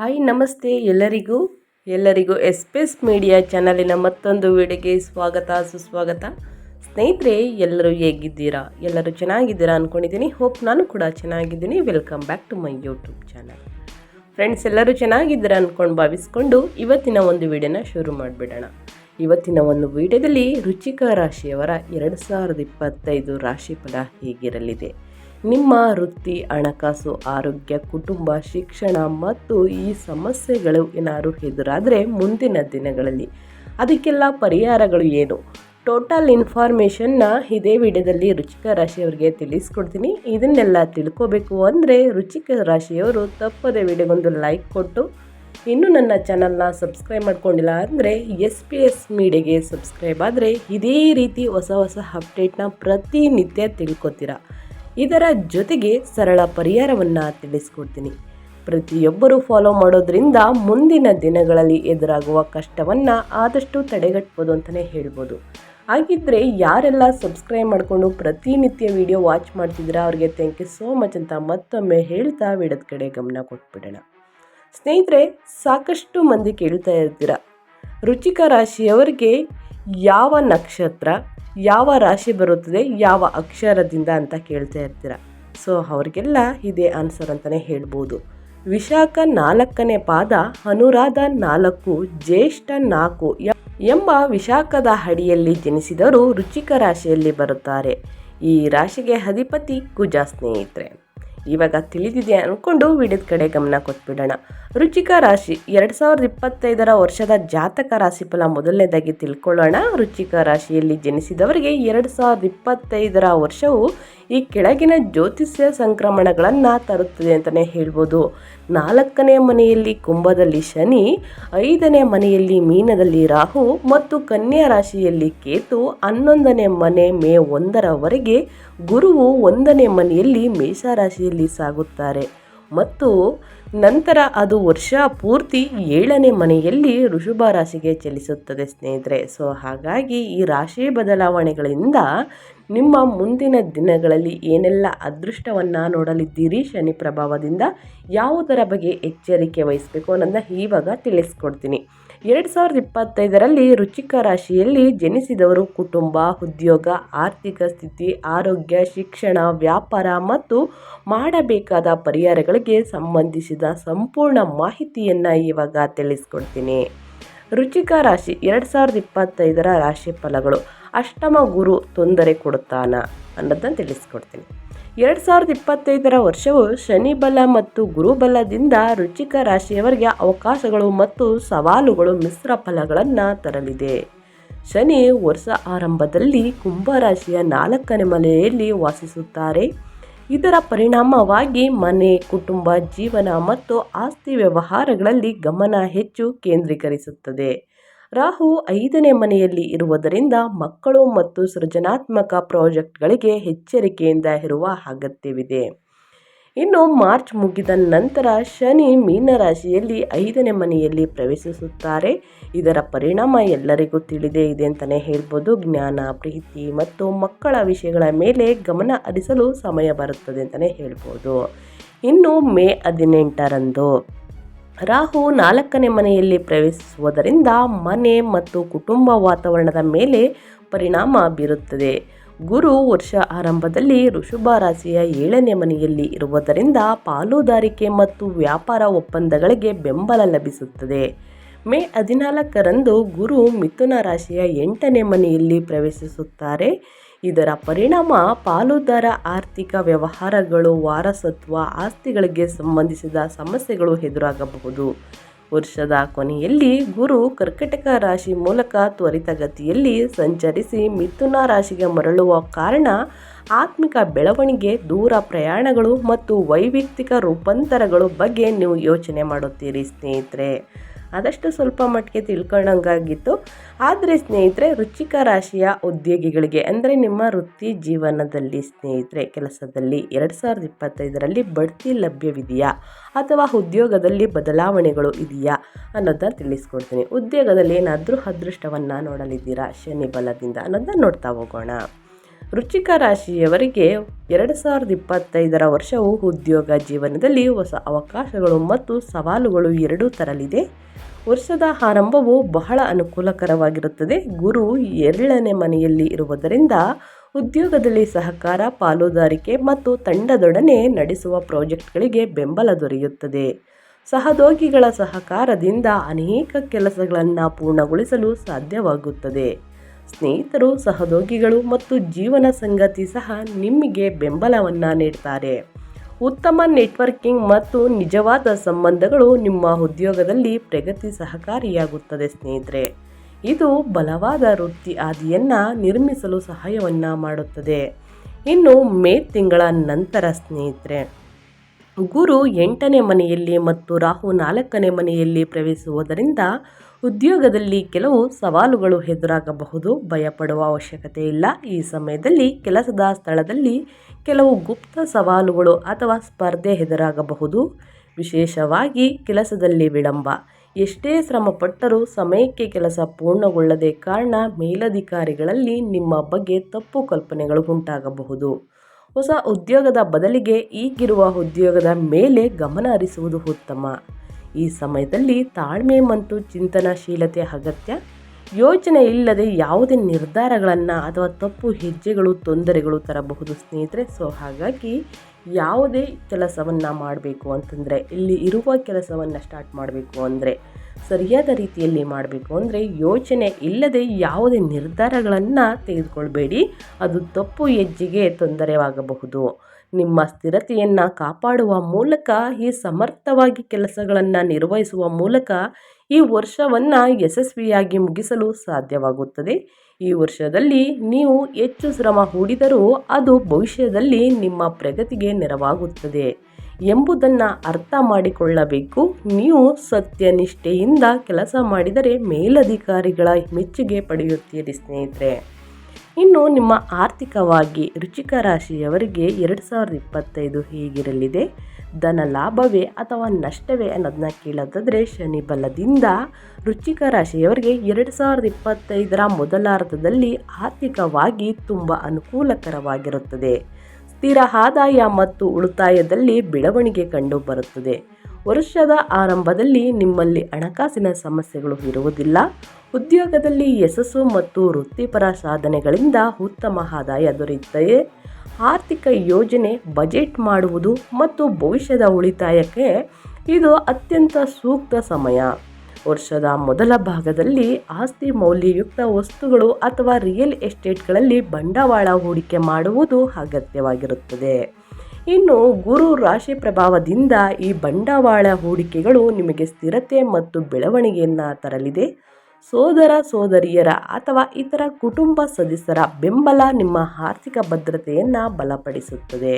Hi, ನಮಸ್ತೆ ಎಲ್ಲರಿಗೂ. ಎಲ್ಲರಿಗೂ ಎಸ್ಪೆಸ್ ಮೀಡಿಯಾ ಚಾನಲಿನ ಮತ್ತೊಂದು ವಿಡಿಯೋಗೆ ಸ್ವಾಗತ, ಸುಸ್ವಾಗತ. ಸ್ನೇಹಿತರೆ, ಎಲ್ಲರೂ ಹೇಗಿದ್ದೀರಾ? ಎಲ್ಲರೂ ಚೆನ್ನಾಗಿದ್ದೀರಾ ಅಂದ್ಕೊಂಡಿದ್ದೀನಿ ಹೋಪ್ ನಾನು ಕೂಡ ಚೆನ್ನಾಗಿದ್ದೀನಿ. Welcome back to my YouTube channel. Friends, ಎಲ್ಲರೂ ಚೆನ್ನಾಗಿದ್ದೀರಾ ಅಂದ್ಕೊಂಡು ಭಾವಿಸ್ಕೊಂಡು ಇವತ್ತಿನ ಒಂದು ವಿಡಿಯೋನ ಶುರು ಮಾಡಿಬಿಡೋಣ. ಇವತ್ತಿನ ಒಂದು ವಿಡಿಯೋದಲ್ಲಿ ರುಚಿಕ ರಾಶಿಯವರ ಎರಡು ಸಾವಿರದ ಇಪ್ಪತ್ತೈದು ರಾಶಿಫಲ ಹೇಗಿರಲಿದೆ? ನಿಮ್ಮ ವೃತ್ತಿ, ಹಣಕಾಸು, ಆರೋಗ್ಯ, ಕುಟುಂಬ, ಶಿಕ್ಷಣ ಮತ್ತು ಈ ಸಮಸ್ಯೆಗಳು ಏನಾದರೂ ಎದುರಾದರೆ ಮುಂದಿನ ದಿನಗಳಲ್ಲಿ ಅದಕ್ಕೆಲ್ಲ ಪರಿಹಾರಗಳು ಏನು? ಟೋಟಲ್ ಇನ್ಫಾರ್ಮೇಷನ್ನ ಇದೇ ವಿಡಿಯೋದಲ್ಲಿ ರುಚಿಕ ರಾಶಿಯವರಿಗೆ ತಿಳಿಸ್ಕೊಡ್ತೀನಿ. ಇದನ್ನೆಲ್ಲ ತಿಳ್ಕೋಬೇಕು ಅಂದರೆ ರುಚಿಕ ರಾಶಿಯವರು ತಪ್ಪದೆ ವಿಡಿಯೋಗೊಂದು ಲೈಕ್ ಕೊಟ್ಟು, ಇನ್ನೂ ನನ್ನ ಚಾನಲ್ನ ಸಬ್ಸ್ಕ್ರೈಬ್ ಮಾಡ್ಕೊಂಡಿಲ್ಲ ಅಂದರೆ ಎಸ್ ಪಿ ಎಸ್ ಮೀಡಿಯಾಗೆ ಸಬ್ಸ್ಕ್ರೈಬ್ ಆದರೆ ಇದೇ ರೀತಿ ಹೊಸ ಹೊಸ ಅಪ್ಡೇಟ್ನ ಪ್ರತಿನಿತ್ಯ ತಿಳ್ಕೊತೀರಾ? ಇದರ ಜೊತೆಗೆ ಸರಳ ಪರಿಹಾರವನ್ನು ತಿಳಿಸ್ಕೊಡ್ತೀನಿ. ಪ್ರತಿಯೊಬ್ಬರು ಫಾಲೋ ಮಾಡೋದ್ರಿಂದ ಮುಂದಿನ ದಿನಗಳಲ್ಲಿ ಎದುರಾಗುವ ಕಷ್ಟವನ್ನು ಆದಷ್ಟು ತಡೆಗಟ್ಬೋದು ಅಂತಲೇ ಹೇಳ್ಬೋದು. ಹಾಗಿದ್ದರೆ ಯಾರೆಲ್ಲ ಸಬ್ಸ್ಕ್ರೈಬ್ ಮಾಡಿಕೊಂಡು ಪ್ರತಿನಿತ್ಯ ವಿಡಿಯೋ ವಾಚ್ ಮಾಡ್ತಿದ್ದೀರಾ ಅವ್ರಿಗೆ ಥ್ಯಾಂಕ್ ಯು ಸೋ ಮಚ್ ಅಂತ ಮತ್ತೊಮ್ಮೆ ಹೇಳ್ತಾ ವಿಡದ ಕಡೆ ಗಮನ ಕೊಟ್ಬಿಡೋಣ. ಸ್ನೇಹಿತರೆ, ಸಾಕಷ್ಟು ಮಂದಿ ಕೇಳ್ತಾ ಇರ್ತೀರ. ರುಚಿಕ ರಾಶಿಯವರಿಗೆ ಯಾವ ನಕ್ಷತ್ರ ಯಾವ ರಾಶಿ ಬರುತ್ತದೆ, ಯಾವ ಅಕ್ಷರದಿಂದ ಅಂತ ಕೇಳ್ತಾ ಇರ್ತೀರ. ಸೊ ಅವ್ರಿಗೆಲ್ಲ ಇದೇ ಆನ್ಸರ್ ಅಂತಲೇ ಹೇಳ್ಬೋದು. ವಿಶಾಖ ನಾಲ್ಕನೇ ಪಾದ, ಅನುರಾಧ ನಾಲ್ಕು, ಜ್ಯೇಷ್ಠ ನಾಲ್ಕು ಎಂಬ ವಿಶಾಖದ ಅಡಿಯಲ್ಲಿ ಜನಿಸಿದವರು ರುಚಿಕ ರಾಶಿಯಲ್ಲಿ ಬರುತ್ತಾರೆ. ಈ ರಾಶಿಗೆ ಅಧಿಪತಿ ಕುಜ ಸ್ನೇಹಿತರೆ. ಇವಾಗ ತಿಳಿದಿದೆ ಅಂದ್ಕೊಂಡು ವಿಡಿಯೋದ ಕಡೆ ಗಮನ ಕೊಟ್ಬಿಡೋಣ. ರುಚಿಕ ರಾಶಿ ಎರಡು ಸಾವಿರದ ಇಪ್ಪತ್ತೈದರ ವರ್ಷದ ಜಾತಕ ರಾಶಿ ಫಲ ಮೊದಲನೇದಾಗಿ ತಿಳ್ಕೊಳ್ಳೋಣ. ರುಚಿಕ ರಾಶಿಯಲ್ಲಿ ಜನಿಸಿದವರಿಗೆ ಎರಡು ಸಾವಿರದ ಇಪ್ಪತ್ತೈದರ ವರ್ಷವು ಈ ಕೆಳಗಿನ ಜ್ಯೋತಿಷ್ಯ ಸಂಕ್ರಮಣಗಳನ್ನು ತರುತ್ತದೆ ಅಂತಲೇ ಹೇಳ್ಬೋದು. ನಾಲ್ಕನೇ ಮನೆಯಲ್ಲಿ ಕುಂಭದಲ್ಲಿ ಶನಿ, ಐದನೇ ಮನೆಯಲ್ಲಿ ಮೀನದಲ್ಲಿ ರಾಹು ಮತ್ತು ಕನ್ಯಾ ರಾಶಿಯಲ್ಲಿ ಕೇತು ಹನ್ನೊಂದನೇ ಮನೆ ಮೇ ಒಂದರವರೆಗೆ ಗುರುವು ಒಂದನೇ ಮನೆಯಲ್ಲಿ ಮೇಷರಾಶಿಯಲ್ಲಿ ಸಾಗುತ್ತಾರೆ. ಮತ್ತು ನಂತರ ಅದು ವರ್ಷ ಪೂರ್ತಿ ಏಳನೇ ಮನೆಯಲ್ಲಿ ಋಷಭ ರಾಶಿಗೆ ಚಲಿಸುತ್ತದೆ ಸ್ನೇಹಿತರೆ. ಸೊ, ಹಾಗಾಗಿ ಈ ರಾಶಿ ಬದಲಾವಣೆಗಳಿಂದ ನಿಮ್ಮ ಮುಂದಿನ ದಿನಗಳಲ್ಲಿ ಏನೆಲ್ಲ ಅದೃಷ್ಟವನ್ನು ನೋಡಲಿದ್ದೀರಿ ಶನಿ ಪ್ರಭಾವದಿಂದ? ಯಾವುದರ ಬಗ್ಗೆ ಎಚ್ಚರಿಕೆ ವಹಿಸಬೇಕು ಅನ್ನೋದನ್ನ ಇವಾಗ ತಿಳಿಸ್ಕೊಡ್ತೀನಿ. ಎರಡು ಸಾವಿರದ ಇಪ್ಪತ್ತೈದರಲ್ಲಿ ರುಚಿಕ ರಾಶಿಯಲ್ಲಿ ಜನಿಸಿದವರು ಕುಟುಂಬ, ಉದ್ಯೋಗ, ಆರ್ಥಿಕ ಸ್ಥಿತಿ, ಆರೋಗ್ಯ, ಶಿಕ್ಷಣ, ವ್ಯಾಪಾರ ಮತ್ತು ಮಾಡಬೇಕಾದ ಪರಿಹಾರಗಳಿಗೆ ಸಂಬಂಧಿಸಿದ ಸಂಪೂರ್ಣ ಮಾಹಿತಿಯನ್ನು ಇವಾಗ ತಿಳಿಸ್ಕೊಡ್ತೀನಿ. ರುಚಿಕ ರಾಶಿ ಎರಡು ಸಾವಿರದ ಇಪ್ಪತ್ತೈದರ ರಾಶಿ ಫಲಗಳು. ಅಷ್ಟಮ ಗುರು ತೊಂದರೆ ಕೊಡುತ್ತಾನ ಅನ್ನೋದನ್ನು ತಿಳಿಸ್ಕೊಡ್ತೀನಿ. ಎರಡು ಸಾವಿರದ ಇಪ್ಪತ್ತೈದರ ವರ್ಷವು ಶನಿಬಲ ಮತ್ತು ಗುರುಬಲದಿಂದ ರುಚಿಕ ರಾಶಿಯವರಿಗೆ ಅವಕಾಶಗಳು ಮತ್ತು ಸವಾಲುಗಳು ಮಿಶ್ರ ಫಲಗಳನ್ನು ತರಲಿದೆ. ಶನಿ ವರ್ಷ ಆರಂಭದಲ್ಲಿ ಕುಂಭರಾಶಿಯ ನಾಲ್ಕನೇ ಮನೆಯಲ್ಲಿ ವಾಸಿಸುತ್ತಾರೆ. ಇದರ ಪರಿಣಾಮವಾಗಿ ಮನೆ, ಕುಟುಂಬ, ಜೀವನ ಮತ್ತು ಆಸ್ತಿ ವ್ಯವಹಾರಗಳಲ್ಲಿ ಗಮನ ಹೆಚ್ಚು ಕೇಂದ್ರೀಕರಿಸುತ್ತದೆ. ರಾಹು ಐದನೇ ಮನೆಯಲ್ಲಿ ಇರುವುದರಿಂದ ಮಕ್ಕಳು ಮತ್ತು ಸೃಜನಾತ್ಮಕ ಪ್ರಾಜೆಕ್ಟ್ಗಳಿಗೆ ಎಚ್ಚರಿಕೆಯಿಂದ ಇರುವ ಅಗತ್ಯವಿದೆ. ಇನ್ನು ಮಾರ್ಚ್ ಮುಗಿದ ನಂತರ ಶನಿ ಮೀನರಾಶಿಯಲ್ಲಿ ಐದನೇ ಮನೆಯಲ್ಲಿ ಪ್ರವೇಶಿಸುತ್ತಾರೆ. ಇದರ ಪರಿಣಾಮ ಎಲ್ಲರಿಗೂ ತಿಳಿದೇ ಇದೆ ಅಂತಲೇ ಹೇಳ್ಬೋದು. ಜ್ಞಾನ, ಪ್ರೀತಿ ಮತ್ತು ಮಕ್ಕಳ ವಿಷಯಗಳ ಮೇಲೆ ಗಮನ ಹರಿಸಲು ಸಮಯ ಬರುತ್ತದೆ ಅಂತಲೇ ಹೇಳ್ಬೋದು. ಇನ್ನು ಮೇ ಹದಿನೆಂಟರಂದು ರಾಹು ನಾಲ್ಕನೇ ಮನೆಯಲ್ಲಿ ಪ್ರವೇಶಿಸುವುದರಿಂದ ಮನೆ ಮತ್ತು ಕುಟುಂಬ ವಾತಾವರಣದ ಮೇಲೆ ಪರಿಣಾಮ ಬೀರುತ್ತದೆ. ಗುರು ವರ್ಷ ಆರಂಭದಲ್ಲಿ ಋಷಭ ರಾಶಿಯ ಏಳನೇ ಮನೆಯಲ್ಲಿ ಇರುವುದರಿಂದ ಪಾಲುದಾರಿಕೆ ಮತ್ತು ವ್ಯಾಪಾರ ಒಪ್ಪಂದಗಳಿಗೆ ಬೆಂಬಲ ಲಭಿಸುತ್ತದೆ. ಮೇ ಹದಿನಾಲ್ಕರಂದು ಗುರು ಮಿಥುನ ರಾಶಿಯ ಎಂಟನೇ ಮನೆಯಲ್ಲಿ ಪ್ರವೇಶಿಸುತ್ತಾರೆ. ಇದರ ಪರಿಣಾಮ ಪಾಲುದಾರ ಆರ್ಥಿಕ ವ್ಯವಹಾರಗಳು, ವಾರಸತ್ವ, ಆಸ್ತಿಗಳಿಗೆ ಸಂಬಂಧಿಸಿದ ಸಮಸ್ಯೆಗಳು ಎದುರಾಗಬಹುದು. ವರ್ಷದ ಕೊನೆಯಲ್ಲಿ ಗುರು ಕರ್ಕಟಕ ರಾಶಿ ಮೂಲಕ ತ್ವರಿತಗತಿಯಲ್ಲಿ ಸಂಚರಿಸಿ ಮಿಥುನ ರಾಶಿಗೆ ಮರಳುವ ಕಾರಣ ಆತ್ಮಿಕ ಬೆಳವಣಿಗೆ, ದೂರ ಪ್ರಯಾಣಗಳು ಮತ್ತು ವೈಯಕ್ತಿಕ ರೂಪಾಂತರಗಳು ಬಗ್ಗೆ ನೀವು ಯೋಚನೆ ಮಾಡುತ್ತೀರಿ ಸ್ನೇಹಿತರೆ. ಆದಷ್ಟು ಸ್ವಲ್ಪ ಮಟ್ಟಿಗೆ ತಿಳ್ಕೊಂಡಂಗಾಗಿತ್ತು. ಆದರೆ ಸ್ನೇಹಿತರೆ ರುಚಿಕ ರಾಶಿಯ ಉದ್ಯೋಗಿಗಳಿಗೆ ಅಂದರೆ ನಿಮ್ಮ ವೃತ್ತಿ ಜೀವನದಲ್ಲಿ ಸ್ನೇಹಿತರೆ, ಕೆಲಸದಲ್ಲಿ ಎರಡು ಸಾವಿರದ ಇಪ್ಪತ್ತೈದರಲ್ಲಿ ಬಡ್ತಿ ಲಭ್ಯವಿದೆಯಾ? ಅಥವಾ ಉದ್ಯೋಗದಲ್ಲಿ ಬದಲಾವಣೆಗಳು ಇದೆಯಾ? ಅನ್ನೋದನ್ನ ತಿಳಿಸ್ಕೊಡ್ತೀನಿ. ಉದ್ಯೋಗದಲ್ಲಿ ಏನಾದರೂ ಅದೃಷ್ಟವನ್ನು ನೋಡಲಿದ್ದೀರಾ? ಶನಿ ಬಲದಿಂದ ಅನ್ನೋದನ್ನ ನೋಡ್ತಾ ಹೋಗೋಣ. ವೃಶ್ಚಿಕ ರಾಶಿಯವರಿಗೆ ಎರಡು ಸಾವಿರದ ಇಪ್ಪತ್ತೈದರ ವರ್ಷವು ಉದ್ಯೋಗ ಜೀವನದಲ್ಲಿ ಹೊಸ ಅವಕಾಶಗಳು ಮತ್ತು ಸವಾಲುಗಳು ಎರಡೂ ತರಲಿದೆ. ವರ್ಷದ ಆರಂಭವು ಬಹಳ ಅನುಕೂಲಕರವಾಗಿರುತ್ತದೆ. ಗುರು ಎರಡನೇ ಮನೆಯಲ್ಲಿ ಇರುವುದರಿಂದ ಉದ್ಯೋಗದಲ್ಲಿ ಸಹಕಾರ, ಪಾಲುದಾರಿಕೆ ಮತ್ತು ತಂಡದೊಡನೆ ನಡೆಸುವ ಪ್ರಾಜೆಕ್ಟ್ಗಳಿಗೆ ಬೆಂಬಲ ದೊರೆಯುತ್ತದೆ. ಸಹೋದ್ಯೋಗಿಗಳ ಸಹಕಾರದಿಂದ ಅನೇಕ ಕೆಲಸಗಳನ್ನು ಪೂರ್ಣಗೊಳಿಸಲು ಸಾಧ್ಯವಾಗುತ್ತದೆ. ಸ್ನೇಹಿತರು, ಸಹೋದ್ಯೋಗಿಗಳು ಮತ್ತು ಜೀವನ ಸಂಗತಿ ಸಹ ನಿಮಗೆ ಬೆಂಬಲವನ್ನು ನೀಡ್ತಾರೆ. ಉತ್ತಮ ನೆಟ್ವರ್ಕಿಂಗ್ ಮತ್ತು ನಿಜವಾದ ಸಂಬಂಧಗಳು ನಿಮ್ಮ ಉದ್ಯೋಗದಲ್ಲಿ ಪ್ರಗತಿ ಸಹಕಾರಿಯಾಗುತ್ತದೆ ಸ್ನೇಹಿತರೆ. ಇದು ಬಲವಾದ ವೃತ್ತಿ ಆದಿಯನ್ನು ನಿರ್ಮಿಸಲು ಸಹಾಯವನ್ನು ಮಾಡುತ್ತದೆ. ಇನ್ನು ಮೇ ತಿಂಗಳ ನಂತರ ಸ್ನೇಹಿತರೆ, ಗುರು ಎಂಟನೇ ಮನೆಯಲ್ಲಿ ಮತ್ತು ರಾಹು ನಾಲ್ಕನೇ ಮನೆಯಲ್ಲಿ ಪ್ರವೇಶಿಸುವುದರಿಂದ ಉದ್ಯೋಗದಲ್ಲಿ ಕೆಲವು ಸವಾಲುಗಳು ಎದುರಾಗಬಹುದು. ಭಯಪಡುವ ಅವಶ್ಯಕತೆ ಇಲ್ಲ. ಈ ಸಮಯದಲ್ಲಿ ಕೆಲಸದ ಸ್ಥಳದಲ್ಲಿ ಕೆಲವು ಗುಪ್ತ ಸವಾಲುಗಳು ಅಥವಾ ಸ್ಪರ್ಧೆ ಎದುರಾಗಬಹುದು. ವಿಶೇಷವಾಗಿ ಕೆಲಸದಲ್ಲಿ ವಿಳಂಬ. ಎಷ್ಟೇ ಶ್ರಮಪಟ್ಟರೂ ಸಮಯಕ್ಕೆ ಕೆಲಸ ಪೂರ್ಣಗೊಳ್ಳದೆ ಕಾರಣ ಮೇಲಧಿಕಾರಿಗಳಲ್ಲಿ ನಿಮ್ಮ ಬಗ್ಗೆ ತಪ್ಪು ಕಲ್ಪನೆಗಳು ಉಂಟಾಗಬಹುದು. ಹೊಸ ಉದ್ಯೋಗದ ಬದಲಿಗೆ ಈಗಿರುವ ಉದ್ಯೋಗದ ಮೇಲೆ ಗಮನ ಹರಿಸುವುದು ಉತ್ತಮ. ಈ ಸಮಯದಲ್ಲಿ ತಾಳ್ಮೆ ಮತ್ತು ಚಿಂತನಶೀಲತೆ ಅಗತ್ಯ. ಯೋಚನೆ ಇಲ್ಲದೆ ಯಾವುದೇ ನಿರ್ಧಾರಗಳನ್ನು ಅಥವಾ ತಪ್ಪು ಹೆಜ್ಜೆಗಳು, ತೊಂದರೆಗಳು ತರಬಹುದು ಸ್ನೇಹಿತರೆ. ಸೊ ಹಾಗಾಗಿ ಯಾವುದೇ ಕೆಲಸವನ್ನು ಮಾಡಬೇಕು ಅಂತಂದರೆ, ಇಲ್ಲಿ ಇರುವ ಕೆಲಸವನ್ನು ಸ್ಟಾರ್ಟ್ ಮಾಡಬೇಕು ಅಂದರೆ, ಸರಿಯಾದ ರೀತಿಯಲ್ಲಿ ಮಾಡಬೇಕು ಅಂದರೆ, ಯೋಚನೆ ಇಲ್ಲದೆ ಯಾವುದೇ ನಿರ್ಧಾರಗಳನ್ನು ತೆಗೆದುಕೊಳ್ಬೇಡಿ. ಅದು ತಪ್ಪು ಹೆಜ್ಜೆಗೆ ತೊಂದರೆಯಾಗಬಹುದು ನಿಮ್ಮ ಸ್ಥಿರತೆಯನ್ನು ಕಾಪಾಡುವ ಮೂಲಕ, ಈ ಸಮರ್ಥವಾಗಿ ಕೆಲಸಗಳನ್ನು ನಿರ್ವಹಿಸುವ ಮೂಲಕ ಈ ವರ್ಷವನ್ನು ಯಶಸ್ವಿಯಾಗಿ ಮುಗಿಸಲು ಸಾಧ್ಯವಾಗುತ್ತದೆ. ಈ ವರ್ಷದಲ್ಲಿ ನೀವು ಹೆಚ್ಚು ಶ್ರಮ ಹೂಡಿದರೂ ಅದು ಭವಿಷ್ಯದಲ್ಲಿ ನಿಮ್ಮ ಪ್ರಗತಿಗೆ ನೆರವಾಗುತ್ತದೆ ಎಂಬುದನ್ನು ಅರ್ಥ ಮಾಡಿಕೊಳ್ಳಬೇಕು. ನೀವು ಸತ್ಯನಿಷ್ಠೆಯಿಂದ ಕೆಲಸ ಮಾಡಿದರೆ ಮೇಲಧಿಕಾರಿಗಳ ಮೆಚ್ಚುಗೆ ಪಡೆಯುತ್ತೀರಿ ಸ್ನೇಹಿತರೆ. ಇನ್ನು ನಿಮ್ಮ ಆರ್ಥಿಕವಾಗಿ ರುಚಿಕ ರಾಶಿಯವರಿಗೆ ಎರಡು ಸಾವಿರದ ಇಪ್ಪತ್ತೈದು ಹೇಗಿರಲಿದೆ? ಧನ ಲಾಭವೇ ಅಥವಾ ನಷ್ಟವೇ ಅನ್ನೋದನ್ನ ಕೇಳೋದಾದರೆ ಶನಿ ಬಲದಿಂದ ರುಚಿಕ ರಾಶಿಯವರಿಗೆ ಎರಡು ಸಾವಿರದ ಇಪ್ಪತ್ತೈದರ ಮೊದಲಾರ್ಧದಲ್ಲಿ ಆರ್ಥಿಕವಾಗಿ ತುಂಬ ಅನುಕೂಲಕರವಾಗಿರುತ್ತದೆ. ಸ್ಥಿರ ಆದಾಯ ಮತ್ತು ಉಳಿತಾಯದಲ್ಲಿ ಬೆಳವಣಿಗೆ ಕಂಡುಬರುತ್ತದೆ. ವರ್ಷದ ಆರಂಭದಲ್ಲಿ ನಿಮ್ಮಲ್ಲಿ ಹಣಕಾಸಿನ ಸಮಸ್ಯೆಗಳು ಇರುವುದಿಲ್ಲ. ಉದ್ಯೋಗದಲ್ಲಿ ಯಶಸ್ಸು ಮತ್ತು ವೃತ್ತಿಪರ ಸಾಧನೆಗಳಿಂದ ಉತ್ತಮ ಆದಾಯ ದೊರೆಯುತ್ತದೆ ಆರ್ಥಿಕ ಯೋಜನೆ, ಬಜೆಟ್ ಮಾಡುವುದು ಮತ್ತು ಭವಿಷ್ಯದ ಉಳಿತಾಯಕ್ಕೆ ಇದು ಅತ್ಯಂತ ಸೂಕ್ತ ಸಮಯ. ವರ್ಷದ ಮೊದಲ ಭಾಗದಲ್ಲಿ ಆಸ್ತಿ ಮೌಲ್ಯಯುಕ್ತ ವಸ್ತುಗಳು ಅಥವಾ ರಿಯಲ್ ಎಸ್ಟೇಟ್ಗಳಲ್ಲಿ ಬಂಡವಾಳ ಹೂಡಿಕೆ ಮಾಡುವುದು ಅಗತ್ಯವಾಗಿರುತ್ತದೆ. ಇನ್ನು ಗುರು ರಾಶಿ ಪ್ರಭಾವದಿಂದ ಈ ಬಂಡವಾಳ ಹೂಡಿಕೆಗಳು ನಿಮಗೆ ಸ್ಥಿರತೆ ಮತ್ತು ಬೆಳವಣಿಗೆಯನ್ನು ತರಲಿದೆ. ಸೋದರ ಸೋದರಿಯರ ಅಥವಾ ಇತರ ಕುಟುಂಬ ಸದಸ್ಯರ ಬೆಂಬಲ ನಿಮ್ಮ ಆರ್ಥಿಕ ಭದ್ರತೆಯನ್ನು ಬಲಪಡಿಸುತ್ತದೆ.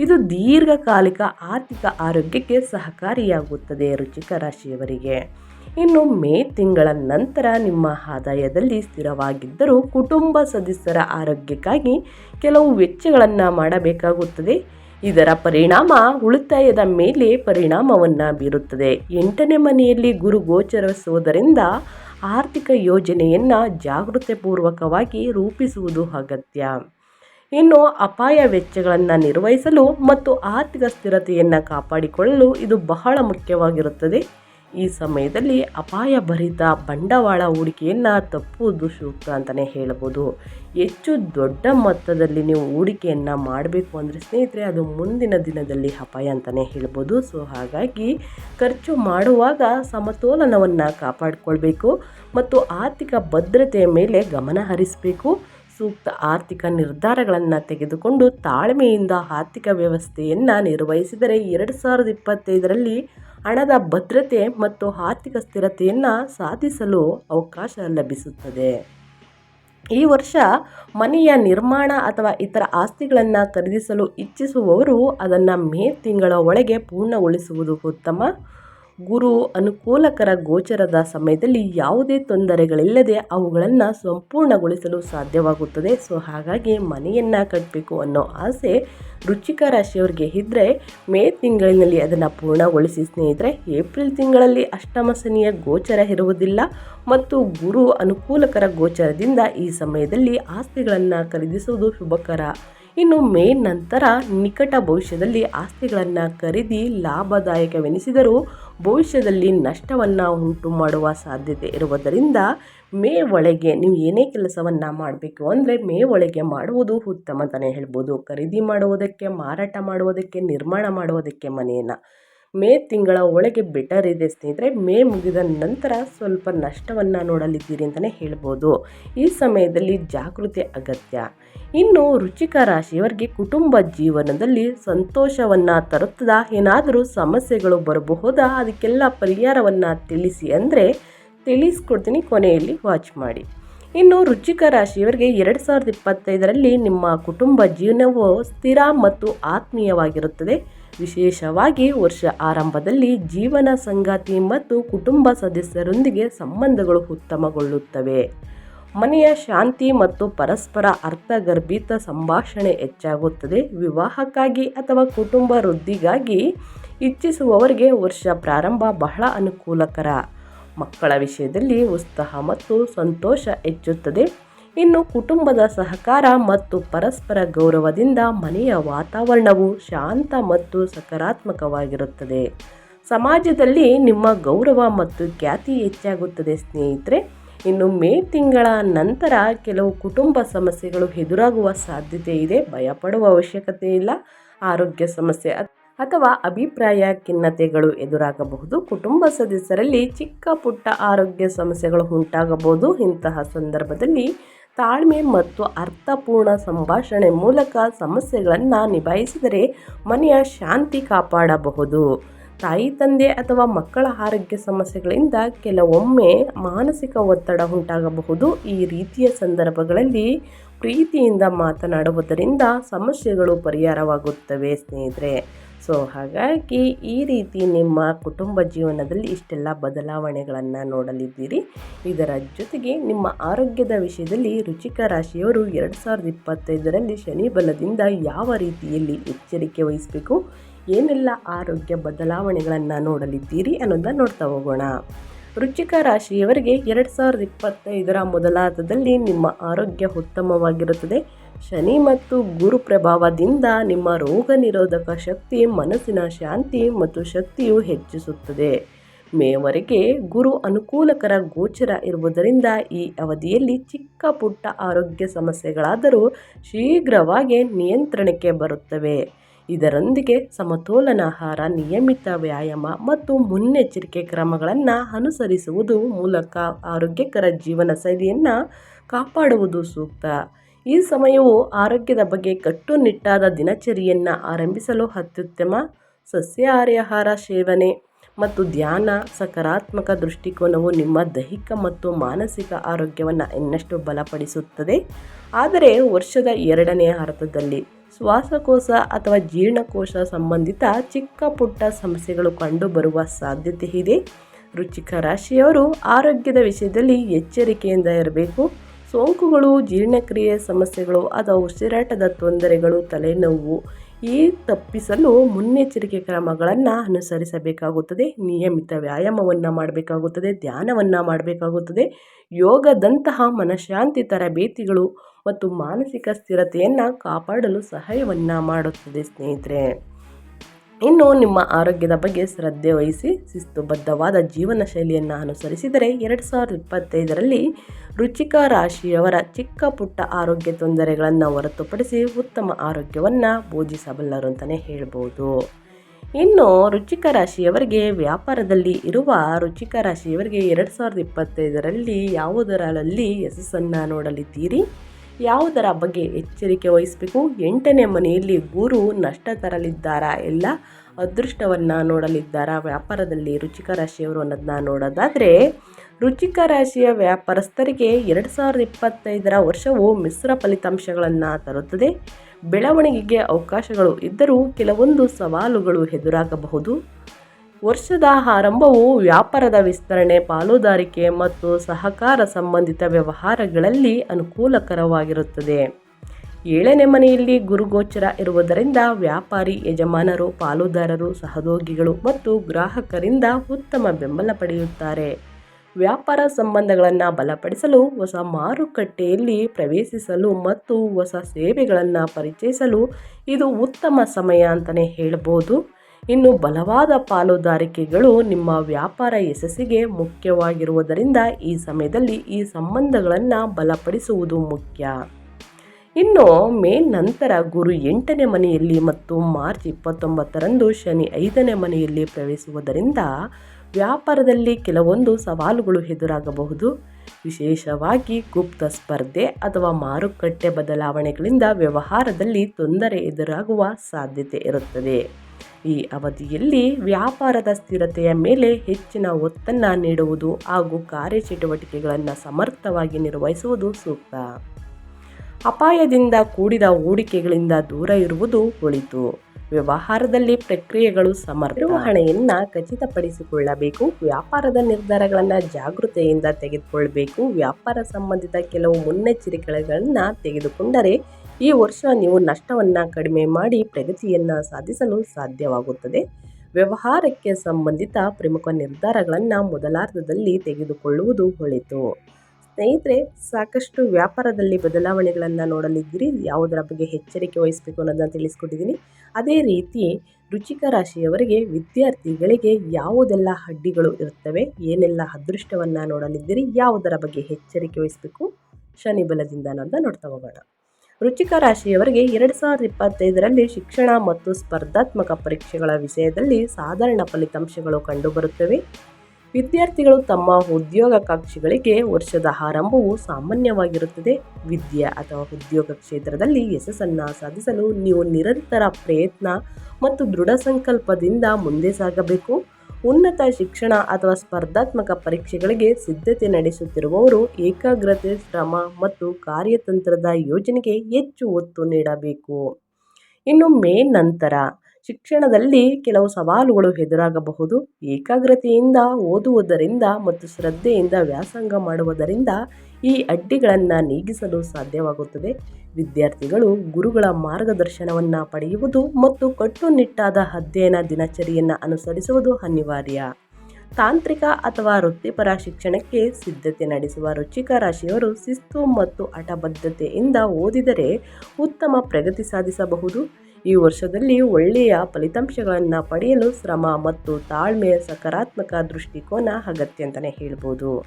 ಇದು ದೀರ್ಘಕಾಲಿಕ ಆರ್ಥಿಕ ಆರೋಗ್ಯಕ್ಕೆ ಸಹಕಾರಿಯಾಗುತ್ತದೆ ರುಚಿಕ ರಾಶಿಯವರಿಗೆ. ಇನ್ನು ಮೇ ತಿಂಗಳ ನಂತರ ನಿಮ್ಮ ಆದಾಯದಲ್ಲಿ ಸ್ಥಿರವಾಗಿದ್ದರೂ ಕುಟುಂಬ ಸದಸ್ಯರ ಆರೋಗ್ಯಕ್ಕಾಗಿ ಕೆಲವು ವೆಚ್ಚಗಳನ್ನು ಮಾಡಬೇಕಾಗುತ್ತದೆ. ಇದರ ಪರಿಣಾಮ ಉಳಿತಾಯದ ಮೇಲೆ ಪರಿಣಾಮವನ್ನು ಬೀರುತ್ತದೆ. ಎಂಟನೇ ಮನೆಯಲ್ಲಿ ಗುರು ಗೋಚರಿಸುವುದರಿಂದ ಆರ್ಥಿಕ ಯೋಜನೆಯನ್ನು ಜಾಗೃತಿಪೂರ್ವಕವಾಗಿ ರೂಪಿಸುವುದು ಅಗತ್ಯ. ಇನ್ನು ಅಪಾಯ ವೆಚ್ಚಗಳನ್ನು ನಿರ್ವಹಿಸಲು ಮತ್ತು ಆರ್ಥಿಕ ಸ್ಥಿರತೆಯನ್ನು ಕಾಪಾಡಿಕೊಳ್ಳಲು ಇದು ಬಹಳ ಮುಖ್ಯವಾಗಿರುತ್ತದೆ. ಈ ಸಮಯದಲ್ಲಿ ಅಪಾಯ ಭರಿತ ಬಂಡವಾಳ ಹೂಡಿಕೆಯನ್ನು ತಪ್ಪುವುದು ಸೂಕ್ತ ಅಂತಲೇ ಹೇಳ್ಬೋದು. ಹೆಚ್ಚು ದೊಡ್ಡ ಮೊತ್ತದಲ್ಲಿ ನೀವು ಹೂಡಿಕೆಯನ್ನು ಮಾಡಬೇಕು ಅಂದರೆ ಸ್ನೇಹಿತರೆ, ಅದು ಮುಂದಿನ ದಿನದಲ್ಲಿ ಅಪಾಯ ಅಂತಲೇ ಹೇಳ್ಬೋದು. ಸೊ, ಹಾಗಾಗಿ ಖರ್ಚು ಮಾಡುವಾಗ ಸಮತೋಲನವನ್ನು ಕಾಪಾಡಿಕೊಳ್ಬೇಕು ಮತ್ತು ಆರ್ಥಿಕ ಭದ್ರತೆಯ ಮೇಲೆ ಗಮನ ಹರಿಸಬೇಕು. ಸೂಕ್ತ ಆರ್ಥಿಕ ನಿರ್ಧಾರಗಳನ್ನು ತೆಗೆದುಕೊಂಡು ತಾಳ್ಮೆಯಿಂದ ಆರ್ಥಿಕ ವ್ಯವಸ್ಥೆಯನ್ನು ನಿರ್ವಹಿಸಿದರೆ ಎರಡು ಸಾವಿರದ ಇಪ್ಪತ್ತೈದರಲ್ಲಿ ಹಣದ ಭದ್ರತೆ ಮತ್ತು ಆರ್ಥಿಕ ಸ್ಥಿರತೆಯನ್ನು ಸಾಧಿಸಲು ಅವಕಾಶ ಲಭಿಸುತ್ತದೆ. ಈ ವರ್ಷ ಮನೆಯ ನಿರ್ಮಾಣ ಅಥವಾ ಇತರ ಆಸ್ತಿಗಳನ್ನು ಖರೀದಿಸಲು ಇಚ್ಛಿಸುವವರು ಅದನ್ನು ಮೇ ತಿಂಗಳ ಒಳಗೆ ಪೂರ್ಣಗೊಳಿಸುವುದು ಉತ್ತಮ. ಗುರು ಅನುಕೂಲಕರ ಗೋಚರದ ಸಮಯದಲ್ಲಿ ಯಾವುದೇ ತೊಂದರೆಗಳಿಲ್ಲದೆ ಅವುಗಳನ್ನು ಸಂಪೂರ್ಣಗೊಳಿಸಲು ಸಾಧ್ಯವಾಗುತ್ತದೆ. ಸೊ, ಹಾಗಾಗಿ ಮನೆಯನ್ನು ಕಟ್ಟಬೇಕು ಅನ್ನೋ ಆಸೆ ರುಚಿಕ ರಾಶಿಯವರಿಗೆ ಇದ್ದರೆ ಮೇ ತಿಂಗಳಿನಲ್ಲಿ ಅದನ್ನು ಪೂರ್ಣಗೊಳಿಸಿ ಸ್ನೇಹಿತರೆ, ಏಪ್ರಿಲ್ ತಿಂಗಳಲ್ಲಿ ಅಷ್ಟಮ ಶನಿಯ ಗೋಚರ ಇರುವುದಿಲ್ಲ ಮತ್ತು ಗುರು ಅನುಕೂಲಕರ ಗೋಚರದಿಂದ ಈ ಸಮಯದಲ್ಲಿ ಆಸ್ತಿಗಳನ್ನು ಖರೀದಿಸುವುದು ಶುಭಕರ. ಇನ್ನು ಮೇ ನಂತರ ನಿಕಟ ಭವಿಷ್ಯದಲ್ಲಿ ಆಸ್ತಿಗಳನ್ನು ಖರೀದಿ ಲಾಭದಾಯಕವೆನಿಸಿದರೂ ಭವಿಷ್ಯದಲ್ಲಿ ನಷ್ಟವನ್ನು ಉಂಟು ಮಾಡುವ ಸಾಧ್ಯತೆ ಇರುವುದರಿಂದ ಮೇ ಒಳಗೆ ನೀವು ಏನೇ ಕೆಲಸವನ್ನು ಮಾಡಬೇಕು ಅಂದರೆ ಮೇ ಒಳಗೆ ಮಾಡುವುದು ಉತ್ತಮ ಅಂತಲೇ ಹೇಳ್ಬೋದು. ಖರೀದಿ ಮಾಡುವುದಕ್ಕೆ, ಮಾರಾಟ ಮಾಡುವುದಕ್ಕೆ, ನಿರ್ಮಾಣ ಮಾಡುವುದಕ್ಕೆ ಮನೆಯನ್ನು. ಮೇ ತಿಂಗಳ ಒಳಗೆ ಬೆಟರ್ ಇದೆ ಸ್ನೇಹಿತರೆ. ಮೇ ಮುಗಿದ ನಂತರ ಸ್ವಲ್ಪ ನಷ್ಟವನ್ನು ನೋಡಲಿದ್ದೀರಿ ಅಂತಲೇ ಹೇಳ್ಬೋದು. ಈ ಸಮಯದಲ್ಲಿ ಜಾಗೃತಿ ಅಗತ್ಯ. ಇನ್ನು ರುಚಿಕ ರಾಶಿಯವರಿಗೆ ಕುಟುಂಬ ಜೀವನದಲ್ಲಿ ಸಂತೋಷವನ್ನು ತರುತ್ತದ, ಏನಾದರೂ ಸಮಸ್ಯೆಗಳು ಬರಬಹುದಾ? ಅದಕ್ಕೆಲ್ಲ ಪರಿಹಾರವನ್ನು ತಿಳಿಸಿ ಅಂದರೆ ತಿಳಿಸ್ಕೊಡ್ತೀನಿ ಕೊನೆಯಲ್ಲಿ ವಾಚ್ ಮಾಡಿ. ಇನ್ನು ರುಚಿಕ ರಾಶಿಯವರಿಗೆ ಎರಡು ಸಾವಿರದ ಇಪ್ಪತ್ತೈದರಲ್ಲಿ ನಿಮ್ಮ ಕುಟುಂಬ ಜೀವನವು ಸ್ಥಿರ ಮತ್ತು ಆತ್ಮೀಯವಾಗಿರುತ್ತದೆ. ವಿಶೇಷವಾಗಿ ವರ್ಷ ಆರಂಭದಲ್ಲಿ ಜೀವನ ಸಂಗಾತಿ ಮತ್ತು ಕುಟುಂಬ ಸದಸ್ಯರೊಂದಿಗೆ ಸಂಬಂಧಗಳು ಉತ್ತಮಗೊಳ್ಳುತ್ತವೆ. ಮನೆಯ ಶಾಂತಿ ಮತ್ತು ಪರಸ್ಪರ ಅರ್ಥಗರ್ಭಿತ ಸಂಭಾಷಣೆ ಹೆಚ್ಚಾಗುತ್ತದೆ. ವಿವಾಹಕ್ಕಾಗಿ ಅಥವಾ ಕುಟುಂಬ ವೃದ್ಧಿಗಾಗಿ ಇಚ್ಛಿಸುವವರಿಗೆ ವರ್ಷ ಪ್ರಾರಂಭ ಬಹಳ ಅನುಕೂಲಕರ. ಮಕ್ಕಳ ವಿಷಯದಲ್ಲಿ ಉತ್ಸಾಹ ಮತ್ತು ಸಂತೋಷ ಹೆಚ್ಚುತ್ತದೆ. ಇನ್ನು ಕುಟುಂಬದ ಸಹಕಾರ ಮತ್ತು ಪರಸ್ಪರ ಗೌರವದಿಂದ ಮನೆಯ ವಾತಾವರಣವು ಶಾಂತ ಮತ್ತು ಸಕಾರಾತ್ಮಕವಾಗಿರುತ್ತದೆ. ಸಮಾಜದಲ್ಲಿ ನಿಮ್ಮ ಗೌರವ ಮತ್ತು ಖ್ಯಾತಿ ಹೆಚ್ಚಾಗುತ್ತದೆ ಸ್ನೇಹಿತರೆ. ಇನ್ನು ಮೇ ತಿಂಗಳ ನಂತರ ಕೆಲವು ಕುಟುಂಬ ಸಮಸ್ಯೆಗಳು ಎದುರಾಗುವ ಸಾಧ್ಯತೆ ಇದೆ. ಭಯಪಡುವ ಅವಶ್ಯಕತೆ ಇಲ್ಲ. ಆರೋಗ್ಯ ಸಮಸ್ಯೆ ಅಥವಾ ಅಭಿಪ್ರಾಯ ಖಿನ್ನತೆಗಳು ಎದುರಾಗಬಹುದು. ಕುಟುಂಬ ಸದಸ್ಯರಲ್ಲಿ ಚಿಕ್ಕ ಪುಟ್ಟ ಆರೋಗ್ಯ ಸಮಸ್ಯೆಗಳು ಉಂಟಾಗಬಹುದು. ಇಂತಹ ಸಂದರ್ಭದಲ್ಲಿ ತಾಳ್ಮೆ ಮತ್ತು ಅರ್ಥಪೂರ್ಣ ಸಂಭಾಷಣೆ ಮೂಲಕ ಸಮಸ್ಯೆಗಳನ್ನು ನಿಭಾಯಿಸಿದರೆ ಮನೆಯ ಶಾಂತಿ ಕಾಪಾಡಬಹುದು. ತಾಯಿ, ತಂದೆ ಅಥವಾ ಮಕ್ಕಳ ಆರೋಗ್ಯ ಸಮಸ್ಯೆಗಳಿಂದ ಕೆಲವೊಮ್ಮೆ ಮಾನಸಿಕ ಒತ್ತಡ ಉಂಟಾಗಬಹುದು. ಈ ರೀತಿಯ ಸಂದರ್ಭಗಳಲ್ಲಿ ಪ್ರೀತಿಯಿಂದ ಮಾತನಾಡುವುದರಿಂದ ಸಮಸ್ಯೆಗಳು ಪರಿಹಾರವಾಗುತ್ತವೆ ಸ್ನೇಹಿತರೆ. ಸೊ ಹಾಗಾಗಿ ಈ ರೀತಿ ನಿಮ್ಮ ಕುಟುಂಬ ಜೀವನದಲ್ಲಿ ಇಷ್ಟೆಲ್ಲ ಬದಲಾವಣೆಗಳನ್ನು ನೋಡಲಿದ್ದೀರಿ. ಇದರ ಜೊತೆಗೆ ನಿಮ್ಮ ಆರೋಗ್ಯದ ವಿಷಯದಲ್ಲಿ ರುಚಿಕ ರಾಶಿಯವರು ಎರಡು ಸಾವಿರದ ಇಪ್ಪತ್ತೈದರಲ್ಲಿ ಶನಿ ಬಲದಿಂದ ಯಾವ ರೀತಿಯಲ್ಲಿ ಎಚ್ಚರಿಕೆ ವಹಿಸಬೇಕು, ಏನೆಲ್ಲ ಆರೋಗ್ಯ ಬದಲಾವಣೆಗಳನ್ನು ನೋಡಲಿದ್ದೀರಿ ಅನ್ನೋದನ್ನು ನೋಡ್ತಾ ಹೋಗೋಣ. ರುಚಿಕ ರಾಶಿಯವರಿಗೆ ಎರಡು ಸಾವಿರದ ಇಪ್ಪತ್ತೈದರ ಮೊದಲಾದದಲ್ಲಿ ನಿಮ್ಮ ಆರೋಗ್ಯ ಉತ್ತಮವಾಗಿರುತ್ತದೆ. ಶನಿ ಮತ್ತು ಗುರು ಪ್ರಭಾವದಿಂದ ನಿಮ್ಮ ರೋಗ ನಿರೋಧಕ ಶಕ್ತಿ, ಮನಸ್ಸಿನ ಶಾಂತಿ ಮತ್ತು ಶಕ್ತಿಯು ಹೆಚ್ಚಿಸುತ್ತದೆ. ಮೇವರೆಗೆ ಗುರು ಅನುಕೂಲಕರ ಗೋಚರ ಇರುವುದರಿಂದ ಈ ಅವಧಿಯಲ್ಲಿ ಚಿಕ್ಕ ಪುಟ್ಟ ಆರೋಗ್ಯ ಸಮಸ್ಯೆಗಳಾದರೂ ಶೀಘ್ರವಾಗಿ ನಿಯಂತ್ರಣಕ್ಕೆ ಬರುತ್ತವೆ. ಇದರೊಂದಿಗೆ ಸಮತೋಲನ ಆಹಾರ ನಿಯಮಿತ ವ್ಯಾಯಾಮ ಮತ್ತು ಮುನ್ನೆಚ್ಚರಿಕೆ ಕ್ರಮಗಳನ್ನು ಅನುಸರಿಸುವುದು ಮೂಲಕ ಆರೋಗ್ಯಕರ ಜೀವನ ಶೈಲಿಯನ್ನು ಕಾಪಾಡುವುದು ಸೂಕ್ತ. ಈ ಸಮಯವು ಆರೋಗ್ಯದ ಬಗ್ಗೆ ಕಟ್ಟುನಿಟ್ಟಾದ ದಿನಚರಿಯನ್ನು ಆರಂಭಿಸಲು ಅತ್ಯುತ್ತಮ ಸಸ್ಯಾಹಾರಿ ಆಹಾರ ಸೇವನೆ ಮತ್ತು ಧ್ಯಾನ ಸಕಾರಾತ್ಮಕ ದೃಷ್ಟಿಕೋನವು ನಿಮ್ಮ ದೈಹಿಕ ಮತ್ತು ಮಾನಸಿಕ ಆರೋಗ್ಯವನ್ನು ಇನ್ನಷ್ಟು ಬಲಪಡಿಸುತ್ತದೆ. ಆದರೆ ವರ್ಷದ ಎರಡನೇ ಅರ್ಥದಲ್ಲಿ ಶ್ವಾಸಕೋಶ ಅಥವಾ ಜೀರ್ಣಕೋಶ ಸಂಬಂಧಿತ ಚಿಕ್ಕ ಪುಟ್ಟ ಸಮಸ್ಯೆಗಳು ಕಂಡುಬರುವ ಸಾಧ್ಯತೆ ಇದೆ. ರುಚಿಕ ರಾಶಿಯವರು ಆರೋಗ್ಯದ ವಿಷಯದಲ್ಲಿ ಎಚ್ಚರಿಕೆಯಿಂದ ಇರಬೇಕು. ಸೋಂಕುಗಳು, ಜೀರ್ಣಕ್ರಿಯೆ ಸಮಸ್ಯೆಗಳು ಅಥವಾ ಉಸಿರಾಟದ ತೊಂದರೆಗಳು, ತಲೆನೋವು, ಈ ತಪ್ಪಿಸಲು ಮುನ್ನೆಚ್ಚರಿಕೆ ಕ್ರಮಗಳನ್ನು ಅನುಸರಿಸಬೇಕಾಗುತ್ತದೆ. ನಿಯಮಿತ ವ್ಯಾಯಾಮವನ್ನು ಮಾಡಬೇಕಾಗುತ್ತದೆ, ಧ್ಯಾನವನ್ನು ಮಾಡಬೇಕಾಗುತ್ತದೆ. ಯೋಗದಂತಹ ಮನಃಶಾಂತಿ ತರಬೇತಿಗಳು ಮತ್ತು ಮಾನಸಿಕ ಸ್ಥಿರತೆಯನ್ನು ಕಾಪಾಡಲು ಸಹಾಯವನ್ನು ಮಾಡುತ್ತದೆ ಸ್ನೇಹಿತರೆ. ಇನ್ನು ನಿಮ್ಮ ಆರೋಗ್ಯದ ಬಗ್ಗೆ ಶ್ರದ್ಧೆ ವಹಿಸಿ ಶಿಸ್ತುಬದ್ಧವಾದ ಜೀವನ ಶೈಲಿಯನ್ನು ಅನುಸರಿಸಿದರೆ ಎರಡು ಸಾವಿರದ ಇಪ್ಪತ್ತೈದರಲ್ಲಿ ರುಚಿಕ ರಾಶಿಯವರ ಚಿಕ್ಕ ಪುಟ್ಟ ಆರೋಗ್ಯ ತೊಂದರೆಗಳನ್ನು ಹೊರತುಪಡಿಸಿ ಉತ್ತಮ ಆರೋಗ್ಯವನ್ನು ಪೂಜಿಸಬಲ್ಲರು ಅಂತಲೇ ಹೇಳ್ಬೋದು. ಇನ್ನು ರುಚಿಕ ರಾಶಿಯವರಿಗೆ ವ್ಯಾಪಾರದಲ್ಲಿ ಇರುವ ರುಚಿಕ ರಾಶಿಯವರಿಗೆ ಎರಡು ಸಾವಿರದ ಇಪ್ಪತ್ತೈದರಲ್ಲಿ ಯಾವುದರಲ್ಲಿ ಯಶಸ್ಸನ್ನು ನೋಡಲಿದ್ದೀರಿ? ಯಾವುದರ ಬಗ್ಗೆ ಎಚ್ಚರಿಕೆ ವಹಿಸಬೇಕು? ಎಂಟನೇ ಮನೆಯಲ್ಲಿ ಗುರು ನಷ್ಟ ತರಲಿದ್ದಾರಾ? ಎಲ್ಲ ಅದೃಷ್ಟವನ್ನು ನೋಡಲಿದ್ದಾರಾ? ವ್ಯಾಪಾರದಲ್ಲಿ ರುಚಿಕ ರಾಶಿಯವರು ಅನ್ನೋದನ್ನ ನೋಡೋದಾದರೆ ರುಚಿಕ ರಾಶಿಯ ವ್ಯಾಪಾರಸ್ಥರಿಗೆ ಎರಡು ಸಾವಿರದ ಇಪ್ಪತ್ತೈದರ ವರ್ಷವು ಮಿಶ್ರ ಫಲಿತಾಂಶಗಳನ್ನು ತರುತ್ತದೆ. ಬೆಳವಣಿಗೆಗೆ ಅವಕಾಶಗಳು ಇದ್ದರೂ ಕೆಲವೊಂದು ಸವಾಲುಗಳು ಎದುರಾಗಬಹುದು. ವರ್ಷದ ಆರಂಭವು ವ್ಯಾಪಾರದ ವಿಸ್ತರಣೆ, ಪಾಲುದಾರಿಕೆ ಮತ್ತು ಸಹಕಾರ ಸಂಬಂಧಿತ ವ್ಯವಹಾರಗಳಲ್ಲಿ ಅನುಕೂಲಕರವಾಗಿರುತ್ತದೆ. ಏಳನೇ ಮನೆಯಲ್ಲಿ ಗುರುಗೋಚರ ಇರುವುದರಿಂದ ವ್ಯಾಪಾರಿ, ಯಜಮಾನರು, ಪಾಲುದಾರರು, ಸಹೋದ್ಯೋಗಿಗಳು ಮತ್ತು ಗ್ರಾಹಕರಿಂದ ಉತ್ತಮ ಬೆಂಬಲ ಪಡೆಯುತ್ತಾರೆ. ವ್ಯಾಪಾರ ಸಂಬಂಧಗಳನ್ನು ಬಲಪಡಿಸಲು, ಹೊಸ ಮಾರುಕಟ್ಟೆಯಲ್ಲಿ ಪ್ರವೇಶಿಸಲು ಮತ್ತು ಹೊಸ ಸೇವೆಗಳನ್ನು ಪರಿಚಯಿಸಲು ಇದು ಉತ್ತಮ ಸಮಯ ಅಂತಲೇ ಹೇಳ್ಬೋದು. ಇನ್ನು ಬಲವಾದ ಪಾಲುದಾರಿಕೆಗಳು ನಿಮ್ಮ ವ್ಯಾಪಾರ ಯಶಸ್ಸಿಗೆ ಮುಖ್ಯವಾಗಿರುವುದರಿಂದ ಈ ಸಮಯದಲ್ಲಿ ಈ ಸಂಬಂಧಗಳನ್ನು ಬಲಪಡಿಸುವುದು ಮುಖ್ಯ. ಇನ್ನು ಮೇ ನಂತರ ಗುರು ಎಂಟನೇ ಮನೆಯಲ್ಲಿ ಮತ್ತು ಮಾರ್ಚ್ ಇಪ್ಪತ್ತೊಂಬತ್ತರಂದು ಶನಿ ಐದನೇ ಮನೆಯಲ್ಲಿ ಪ್ರವೇಶಿಸುವುದರಿಂದ ವ್ಯಾಪಾರದಲ್ಲಿ ಕೆಲವೊಂದು ಸವಾಲುಗಳು ಎದುರಾಗಬಹುದು. ವಿಶೇಷವಾಗಿ ಗುಪ್ತ ಸ್ಪರ್ಧೆ ಅಥವಾ ಮಾರುಕಟ್ಟೆ ಬದಲಾವಣೆಗಳಿಂದ ವ್ಯವಹಾರದಲ್ಲಿ ತೊಂದರೆ ಎದುರಾಗುವ ಸಾಧ್ಯತೆ ಇರುತ್ತದೆ. ಈ ಅವಧಿಯಲ್ಲಿ ವ್ಯಾಪಾರದ ಸ್ಥಿರತೆಯ ಮೇಲೆ ಹೆಚ್ಚಿನ ಒತ್ತನ್ನು ನೀಡುವುದು ಹಾಗೂ ಕಾರ್ಯಚಟುವಟಿಕೆಗಳನ್ನು ಸಮರ್ಥವಾಗಿ ನಿರ್ವಹಿಸುವುದು ಸೂಕ್ತ. ಅಪಾಯದಿಂದ ಕೂಡಿದ ಹೂಡಿಕೆಗಳಿಂದ ದೂರ ಇರುವುದು ಒಳಿತು. ವ್ಯವಹಾರದಲ್ಲಿ ಪ್ರಕ್ರಿಯೆಗಳು ಸಮರ್ಥ. ನಿರ್ವಹಣೆಯನ್ನು ಖಚಿತಪಡಿಸಿಕೊಳ್ಳಬೇಕು. ವ್ಯಾಪಾರದ ನಿರ್ಧಾರಗಳನ್ನು ಜಾಗೃತೆಯಿಂದ ತೆಗೆದುಕೊಳ್ಳಬೇಕು ವ್ಯಾಪಾರ ಸಂಬಂಧಿತ ಕೆಲವು ಮುನ್ನೆಚ್ಚರಿಕೆಗಳನ್ನು ತೆಗೆದುಕೊಂಡರೆ ಈ ವರ್ಷ ನೀವು ನಷ್ಟವನ್ನು ಕಡಿಮೆ ಮಾಡಿ ಪ್ರಗತಿಯನ್ನು ಸಾಧಿಸಲು ಸಾಧ್ಯವಾಗುತ್ತದೆ. ವ್ಯವಹಾರಕ್ಕೆ ಸಂಬಂಧಿತ ಪ್ರಮುಖ ನಿರ್ಧಾರಗಳನ್ನು ಮೊದಲಾರ್ಧದಲ್ಲಿ ತೆಗೆದುಕೊಳ್ಳುವುದು ಒಳಿತು. ಸ್ನೇಹಿತರೆ, ಸಾಕಷ್ಟು ವ್ಯಾಪಾರದಲ್ಲಿ ಬದಲಾವಣೆಗಳನ್ನು ನೋಡಲಿದ್ದೀರಿ. ಯಾವುದರ ಬಗ್ಗೆ ಎಚ್ಚರಿಕೆ ವಹಿಸಬೇಕು ಅನ್ನೋದನ್ನು ತಿಳಿಸ್ಕೊಟ್ಟಿದ್ದೀನಿ. ಅದೇ ರೀತಿ ರುಚಿಕ ರಾಶಿಯವರಿಗೆ, ವಿದ್ಯಾರ್ಥಿಗಳಿಗೆ ಯಾವುದೆಲ್ಲ ಅಡ್ಡಿಗಳು ಇರುತ್ತವೆ, ಏನೆಲ್ಲ ಅದೃಷ್ಟವನ್ನು ನೋಡಲಿದ್ದೀರಿ, ಯಾವುದರ ಬಗ್ಗೆ ಎಚ್ಚರಿಕೆ ವಹಿಸಬೇಕು, ಶನಿ ಬಲದಿಂದ ಅನ್ನೋದನ್ನ ನೋಡ್ತಾ ಹೋಗೋಣ. ರುಚಿಕ ರಾಶಿಯವರಿಗೆ ಎರಡು ಸಾವಿರದ ಇಪ್ಪತ್ತೈದರಲ್ಲಿ ಶಿಕ್ಷಣ ಮತ್ತು ಸ್ಪರ್ಧಾತ್ಮಕ ಪರೀಕ್ಷೆಗಳ ವಿಷಯದಲ್ಲಿ ಸಾಧಾರಣ ಫಲಿತಾಂಶಗಳು ಕಂಡುಬರುತ್ತವೆ. ವಿದ್ಯಾರ್ಥಿಗಳು ತಮ್ಮ ಉದ್ಯೋಗಾಕಾಂಕ್ಷಿಗಳಿಗೆ ವರ್ಷದ ಆರಂಭವು ಸಾಮಾನ್ಯವಾಗಿರುತ್ತದೆ. ವಿದ್ಯೆ ಅಥವಾ ಉದ್ಯೋಗ ಕ್ಷೇತ್ರದಲ್ಲಿ ಯಶಸ್ಸನ್ನು ಸಾಧಿಸಲು ನೀವು ನಿರಂತರ ಪ್ರಯತ್ನ ಮತ್ತು ದೃಢ ಸಂಕಲ್ಪದಿಂದ ಮುಂದೆ ಸಾಗಬೇಕು. ಉನ್ನತ ಶಿಕ್ಷಣ ಅಥವಾ ಸ್ಪರ್ಧಾತ್ಮಕ ಪರೀಕ್ಷೆಗಳಿಗೆ ಸಿದ್ಧತೆ ನಡೆಸುತ್ತಿರುವವರು ಏಕಾಗ್ರತೆ, ಶ್ರಮ ಮತ್ತು ಕಾರ್ಯತಂತ್ರದ ಯೋಜನೆಗೆ ಹೆಚ್ಚು ಒತ್ತು ನೀಡಬೇಕು. ಇನ್ನು ಮೇ ನಂತರ ಶಿಕ್ಷಣದಲ್ಲಿ ಕೆಲವು ಸವಾಲುಗಳು ಎದುರಾಗಬಹುದು. ಏಕಾಗ್ರತೆಯಿಂದ ಓದುವುದರಿಂದ ಮತ್ತು ಶ್ರದ್ಧೆಯಿಂದ ವ್ಯಾಸಂಗ ಮಾಡುವುದರಿಂದ ಈ ಅಡ್ಡಿಗಳನ್ನು ನೀಗಿಸಲು ಸಾಧ್ಯವಾಗುತ್ತದೆ. ವಿದ್ಯಾರ್ಥಿಗಳು ಗುರುಗಳ ಮಾರ್ಗದರ್ಶನವನ್ನು ಪಡೆಯುವುದು ಮತ್ತು ಕಟ್ಟುನಿಟ್ಟಾದ ಅಧ್ಯಯನ ದಿನಚರಿಯನ್ನು ಅನುಸರಿಸುವುದು ಅನಿವಾರ್ಯ. ತಾಂತ್ರಿಕ ಅಥವಾ ವೃತ್ತಿಪರ ಶಿಕ್ಷಣಕ್ಕೆ ಸಿದ್ಧತೆ ನಡೆಸುವ ರುಚಿಕ ರಾಶಿಯವರು ಶಿಸ್ತು ಮತ್ತು ಹಠಬದ್ಧತೆಯಿಂದ ಓದಿದರೆ ಉತ್ತಮ ಪ್ರಗತಿ ಸಾಧಿಸಬಹುದು. ಈ ವರ್ಷದಲ್ಲಿ ಒಳ್ಳೆಯ ಫಲಿತಾಂಶಗಳನ್ನು ಪಡೆಯಲು ಶ್ರಮ ಮತ್ತು ತಾಳ್ಮೆಯ ಸಕಾರಾತ್ಮಕ ದೃಷ್ಟಿಕೋನ ಅಗತ್ಯ ಅಂತಲೇ ಹೇಳ್ಬೋದು.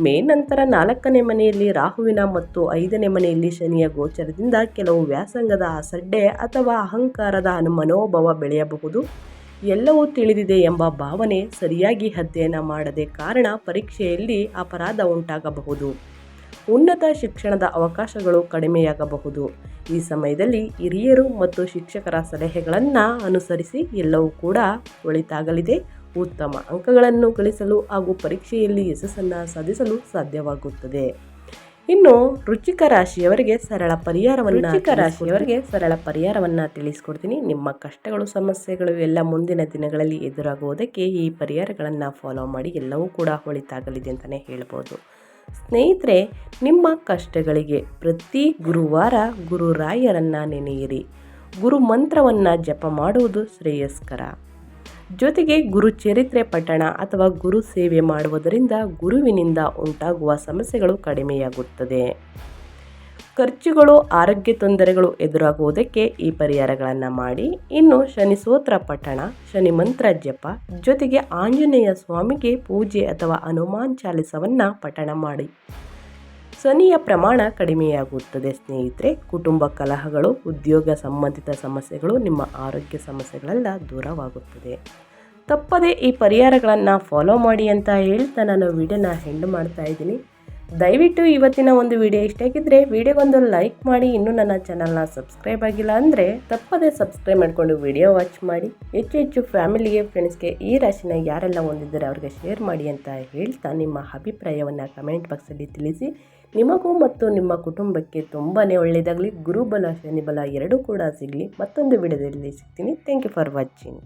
ಮೇ ನಂತರ ನಾಲ್ಕನೇ ಮನೆಯಲ್ಲಿ ರಾಹುವಿನ ಮತ್ತು ಐದನೇ ಮನೆಯಲ್ಲಿ ಶನಿಯ ಗೋಚರದಿಂದ ಕೆಲವು ವ್ಯಾಸಂಗದ ಅಸಡ್ಡೆ ಅಥವಾ ಅಹಂಕಾರದ ಮನೋಭಾವ ಬೆಳೆಯಬಹುದು. ಎಲ್ಲವೂ ತಿಳಿದಿದೆ ಎಂಬ ಭಾವನೆ ಸರಿಯಾಗಿ ಅಧ್ಯಯನ ಮಾಡದೆ ಕಾರಣ ಪರೀಕ್ಷೆಯಲ್ಲಿ ಅಪರಾಧ ಉಂಟಾಗಬಹುದು. ಉನ್ನತ ಶಿಕ್ಷಣದ ಅವಕಾಶಗಳು ಕಡಿಮೆಯಾಗಬಹುದು. ಈ ಸಮಯದಲ್ಲಿ ಹಿರಿಯರು ಮತ್ತು ಶಿಕ್ಷಕರ ಸಲಹೆಗಳನ್ನು ಅನುಸರಿಸಿ ಎಲ್ಲವೂ ಕೂಡ ಒಳಿತಾಗಲಿದೆ. ಉತ್ತಮ ಅಂಕಗಳನ್ನು ಗಳಿಸಲು ಹಾಗೂ ಪರೀಕ್ಷೆಯಲ್ಲಿ ಯಶಸ್ಸನ್ನು ಸಾಧಿಸಲು ಸಾಧ್ಯವಾಗುತ್ತದೆ. ಇನ್ನು ರುಚಿಕ ರಾಶಿಯವರಿಗೆ ಸರಳ ಪರಿಹಾರವನ್ನು ರುಚಿಕ ರಾಶಿಯವರಿಗೆ ಸರಳ ಪರಿಹಾರವನ್ನು ತಿಳಿಸ್ಕೊಡ್ತೀನಿ. ನಿಮ್ಮ ಕಷ್ಟಗಳು ಸಮಸ್ಯೆಗಳು ಎಲ್ಲ ಮುಂದಿನ ದಿನಗಳಲ್ಲಿ ಎದುರಾಗುವುದಕ್ಕೆ ಈ ಪರಿಹಾರಗಳನ್ನು ಫಾಲೋ ಮಾಡಿ ಎಲ್ಲವೂ ಕೂಡ ಒಳಿತಾಗಲಿದೆ ಅಂತಲೇ ಹೇಳ್ಬೋದು. ಸ್ನೇಹಿತರೆ, ನಿಮ್ಮ ಕಷ್ಟಗಳಿಗೆ ಪ್ರತಿ ಗುರುವಾರ ಗುರುರಾಯರನ್ನು ನೆನೆಯಿರಿ. ಗುರು ಮಂತ್ರವನ್ನು ಜಪ ಮಾಡುವುದು ಶ್ರೇಯಸ್ಕರ. ಜೊತೆಗೆ ಗುರು ಚರಿತ್ರೆ ಪಠಣ ಅಥವಾ ಗುರು ಸೇವೆ ಮಾಡುವುದರಿಂದ ಗುರುವಿನಿಂದ ಉಂಟಾಗುವ ಸಮಸ್ಯೆಗಳು ಕಡಿಮೆಯಾಗುತ್ತದೆ. ಖರ್ಚುಗಳು, ಆರೋಗ್ಯ ತೊಂದರೆಗಳು ಎದುರಾಗುವುದಕ್ಕೆ ಈ ಪರಿಹಾರಗಳನ್ನು ಮಾಡಿ. ಇನ್ನು ಶನಿ ಸ್ತೋತ್ರ ಪಠಣ, ಶನಿ ಮಂತ್ರ ಜಪ, ಜೊತೆಗೆ ಆಂಜನೇಯ ಸ್ವಾಮಿಗೆ ಪೂಜೆ ಅಥವಾ ಹನುಮಾನ್ ಚಾಲಿಸವನ್ನು ಪಠಣ ಮಾಡಿ. ಶನಿಯ ಪ್ರಮಾಣ ಕಡಿಮೆಯಾಗುತ್ತದೆ ಸ್ನೇಹಿತರೆ. ಕುಟುಂಬ ಕಲಹಗಳು, ಉದ್ಯೋಗ ಸಂಬಂಧಿತ ಸಮಸ್ಯೆಗಳು ನಿಮ್ಮ ಆರೋಗ್ಯ ಸಮಸ್ಯೆಗಳೆಲ್ಲ ದೂರವಾಗುತ್ತದೆ. ತಪ್ಪದೇ ಈ ಪರಿಹಾರಗಳನ್ನು ಫಾಲೋ ಮಾಡಿ ಅಂತ ಹೇಳ್ತಾ ನಾನು ವಿಡಿಯೋನ ಹೆಂಡು ಮಾಡ್ತಾ ಇದ್ದೀನಿ. ದಯವಿಟ್ಟು ಇವತ್ತಿನ ಒಂದು ವಿಡಿಯೋ ಇಷ್ಟ ಆಗಿದ್ದರೆ ವಿಡಿಯೋಗೊಂದು ಲೈಕ್ ಮಾಡಿ. ಇನ್ನೂ ನನ್ನ ಚಾನಲ್ನ ಸಬ್ಸ್ಕ್ರೈಬ್ ಆಗಿಲ್ಲ ಅಂದರೆ ತಪ್ಪದೇ ಸಬ್ಸ್ಕ್ರೈಬ್ ಮಾಡಿಕೊಂಡು ವಿಡಿಯೋ ವಾಚ್ ಮಾಡಿ. ಹೆಚ್ಚು ಹೆಚ್ಚು ಫ್ಯಾಮಿಲಿಗೆ, ಫ್ರೆಂಡ್ಸ್ಗೆ ಈ ರಾಶಿನ ಯಾರೆಲ್ಲ ಹೊಂದಿದ್ದಾರೆ ಅವ್ರಿಗೆ ಶೇರ್ ಮಾಡಿ ಅಂತ ಹೇಳ್ತಾ ನಿಮ್ಮ ಅಭಿಪ್ರಾಯವನ್ನು ಕಮೆಂಟ್ ಬಾಕ್ಸಲ್ಲಿ ತಿಳಿಸಿ. ನಿಮಗೂ ಮತ್ತು ನಿಮ್ಮ ಕುಟುಂಬಕ್ಕೆ ತುಂಬಾ ಒಳ್ಳೆಯದಾಗಲಿ. ಗುರುಬಲ, ಶನಿಬಲ ಎರಡೂ ಕೂಡ ಸಿಗಲಿ. ಮತ್ತೊಂದು ವಿಡಿಯೋದಲ್ಲಿ ಸಿಗ್ತೀನಿ. Thank you for watching